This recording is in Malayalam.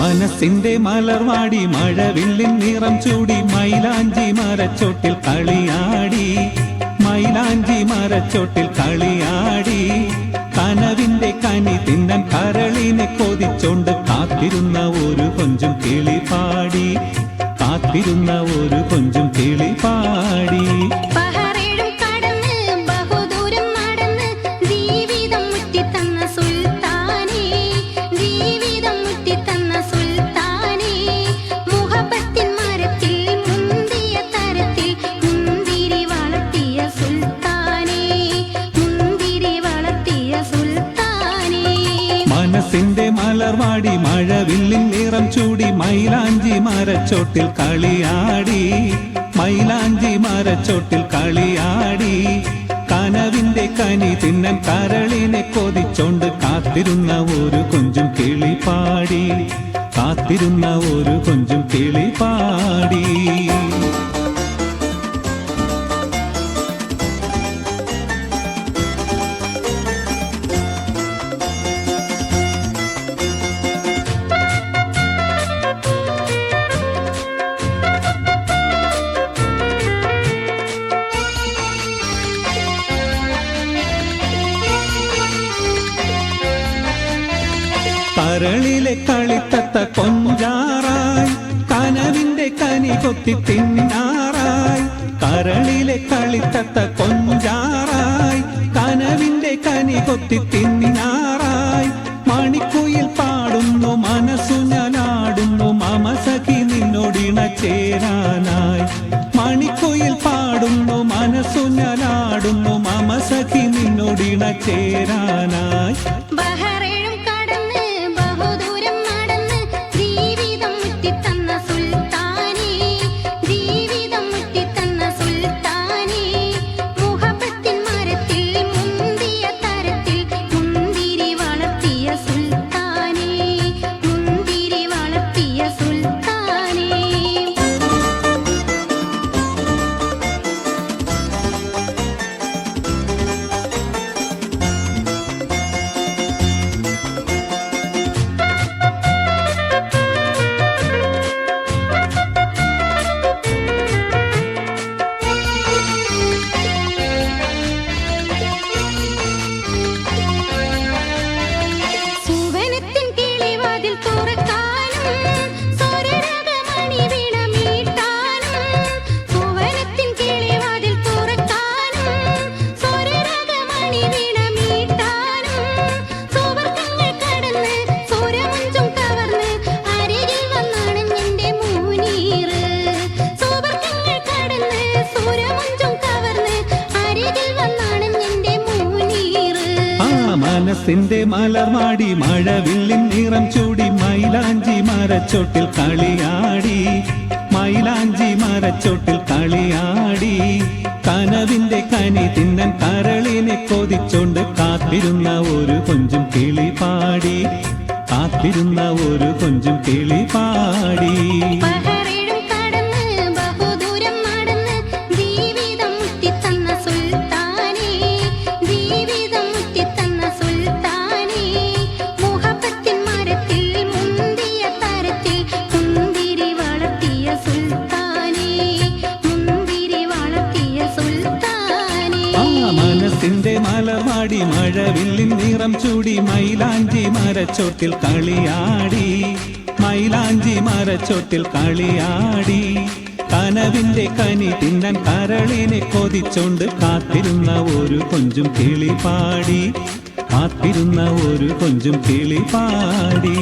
മനസ്സിന്റെ മലർവാടി മഴവില്ലിൻ നിറം ചൂടി മൈലാഞ്ചി മരച്ചോട്ടിൽ കളിയാടി. മൈലാഞ്ചി മരച്ചോട്ടിൽ കളിയാടി. കനവിന്റെ കനി തിന്നൻ കരളിനെ കൊതിച്ചോണ്ട് കാത്തിരുന്ന ഒരു കൊഞ്ചും കിളി പാടി. കാത്തിരുന്ന ഒരു കൊഞ്ചും കിളി പാടി. മനസ്സിന്റെ മലർവാടി മഴവില്ലിൻ നിറം ചൂടി മൈലാഞ്ചി മരച്ചോട്ടിൽ കളിയാടി. മൈലാഞ്ചി മരച്ചോട്ടിൽ കളിയാടി. കനവിന്റെ കനി തിന്നൻ കരളിനെ കൊതിച്ചോണ്ട് കാത്തിരുന്ന ഒരു കൊഞ്ചും കിളിപ്പാടി. പാടി കാത്തിരുന്ന ഒരു കൊഞ്ചും കിളി കരളിലെ കളിത്തത്ത കൊഞ്ചാറായി കനവിന്റെ കനി കൊത്തി തിന്നാറായി. കരളിലെ കളിത്തത്ത കൊഞ്ചാറായി കനവിന്റെ കനി കൊത്തി തിന്നാറായി. മണിക്കുയിൽ പാടുന്നു മനസ്സു ഞാനാടുന്നു മമസഖി നിന്നോടിണ ചേരാനായി. മണിക്കുയിൽ പാടുന്നു മനസ്സു ഞാനാടുന്നു മമസഖി നിന്നോടിണ ചേരാനായി. മനസ്സിന്റെ മലർമാടി മഴവില്ലിൻ നിറം ചൂടി മൈലാഞ്ചി മരച്ചോട്ടിൽ കളിയാടി. മൈലാഞ്ചി മരച്ചോട്ടിൽ കളിയാടി. കനവിന്റെ കനി തിന്നൻ കരളിനെ കൊതിച്ചോണ്ട് കാത്തിരുന്ന ഒരു കൊഞ്ചും കിളി പാടി കാത്തിരുന്ന ഒരു കൊഞ്ചും കിളി പാടി മലർവാടി മഴവില്ലിൻ നിറം ചൂടി മൈലാഞ്ചി മരച്ചോട്ടിൽ കളിയാടി. മൈലാഞ്ചി മരച്ചോട്ടിൽ കളിയാടി. കനവിന്റെ കനി തിന്നൻ കരളിനെ കൊതിച്ചോണ്ട് കാത്തിരുന്ന ഒരു കൊഞ്ചും കിളി പാടി കാത്തിരുന്ന ഒരു കൊഞ്ചും കിളി പാടി